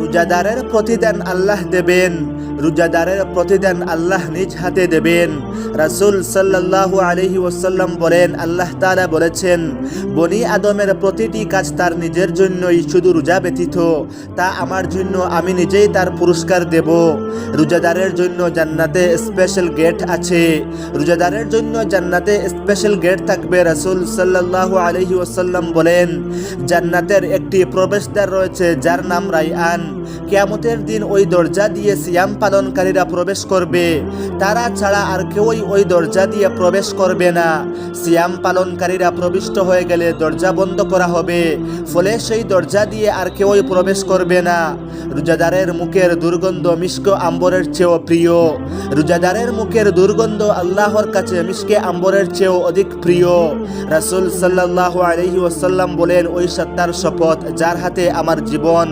রোজাদারের প্রতিদান আল্লাহ দেবেন, রোজাদারের প্রতিদান আল্লাহ নিজ হাতে দেবেন। রাসূল সাল্লাল্লাহু আলাইহি ওসাল্লাম বলেন, আল্লাহ তাআলা বলেছেন, বনি আদমের প্রতিটি কাজ তার নিজের জন্যই শুধু রোজা ব্যতীত, তা আমার জন্য আমি নিজেই তার পুরস্কার দেব। রোজাদারের জন্য জান্নাতে স্পেশাল গেট আছে। রোজাদারের জন্য জান্নাতে স্পেশাল গেট থাকবে, রাসূল সাল্লাল্লাহু আলাইহি ওসাল্লাম বলেন। জান্নাতের একটি প্রবেশদ্বার রয়েছে, যার নাম রাইআন। কিয়ামতের দিন ওই দরজা দিয়ে সিয়াম পালনকারীরা প্রবেশ করবে। তারা ছাড়া আর কেউই ওই দরজা দিয়ে প্রবেশ করবে না। সিয়াম পালনকারীরা প্রবিষ্ট হয়ে গেলে দরজা বন্ধ করা হবে। ফলে সেই দরজা দিয়ে আর কেউই প্রবেশ করবে না। রোজাদারের মুখের দুর্গন্ধ মিষ্ক আম্বরের চেয়েও প্রিয়। রোজাদারের মুখের দুর্গন্ধ আল্লাহর কাছে মিষ্কে আম্বরের চেয়েও অধিক প্রিয়। রাসূল সাল্লাল্লাহু আলাইহি ওয়াসাল্লাম বলেন, ওই সত্তার শপথ যার হাতে আমার জীবন।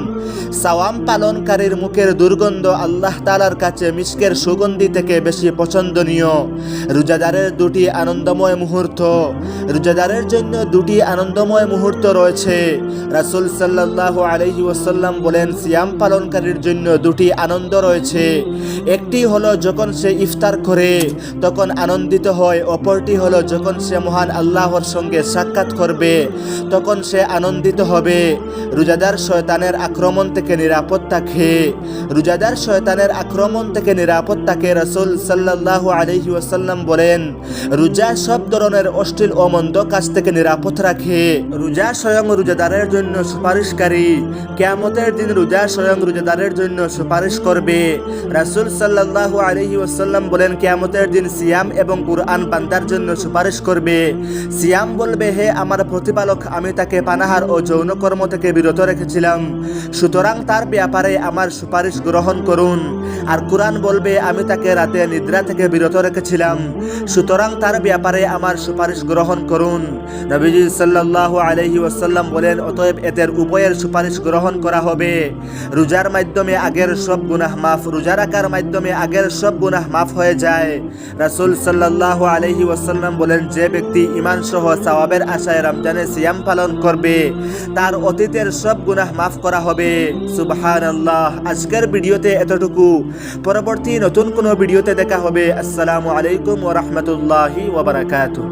সাওয়াম পালনকারীর মুখের দুর্গন্ধ আল্লাহ তালার কাছে মিষ্কের সুগন্ধি থেকে বেশি পছন্দনীয়। রোজাদারের দুটি আনন্দময় মুহূর্ত। রোজাদারের জন্য দুটি আনন্দময় মুহূর্ত রয়েছে। রাসূল সাল্লাল্লাহু আলাইহি ওয়াসাল্লাম বলেন, সিয়াম পালনকারীর জন্য দুটি আনন্দ রয়েছে। একটি হলো যখন সে ইফতার করে, তখন আনন্দিত হয়। অপরটি হলো যখন সে মহান আল্লাহর সঙ্গে সাক্ষাৎ করবে, তখন সে আনন্দিত হবে। রোজাদার শয়তানের আক্রমণ থেকে নিরাপদ থাকে। রোজাদার শয়তানের আক্রমণ থেকে নিরাপদ থাকে রসুল সাল্লাল্লাহু আলাইহি ওয়াসাল্লাম বলেন, রোজা সব ধরনের অশ্লীল ও মন্দ কাজ থেকে নিরাপদ রাখে। রোজা স্বয়ং রোজাদারের জন্য সুপারিশকারী। কেয়ামতের দিন রোজা স্বয়ং রোজাদারের জন্য সুপারিশ করবে। রাসূল সাল্লাল্লাহু আলাইহি ওয়াসাল্লাম বলেন, কেয়ামতের দিন সিয়াম এবং কুরআন বান্দার জন্য সুপারিশ করবে। সিয়াম বলবে, হে আমার প্রতিপালক, আমি তাকে পানাহার ও যৌনকর্ম থেকে বিরত রেখেছিলাম। সুতরাং তার ব্যাপারে আমার সুপারিশ গ্রহণ করুন। আর কোরআন বলবে, আমি তাকে রাতে নিদ্রা থেকে বিরত রেখেছিলাম। সুতরাং তার ব্যাপারে আমার সুপারিশ গ্রহণ করুন। নবীজি সাল্লাল্লাহু আলাইহি ওয়াসাল্লাম বলেন, অতএব এদের উভয়ের সুপারিশ গ্রহণ করা হবে। রোজার মাধ্যমে আগের সব গুনাহ মাফ, রোজা রাখার মাধ্যমে আগের সব গুনাহ মাফ হয়ে যায়। রাসূল সাল্লাল্লাহু আলাইহি ওসাল্লাম বলেন, যে ব্যক্তি ঈমান সহ সওয়াবের আশায় রমজানে সিয়াম পালন করবে, তার অতীতের সব গুনাহ মাফ করা হবে। সুবহান আল্লাহ আজকের ভিডিওতে এতটুকু। পরবর্তী নতুন কোনো ভিডিওতে দেখা হবে। আসসালামু আলাইকুম ওয়া রাহমাতুল্লাহি ওয়া বারাকাতুহু।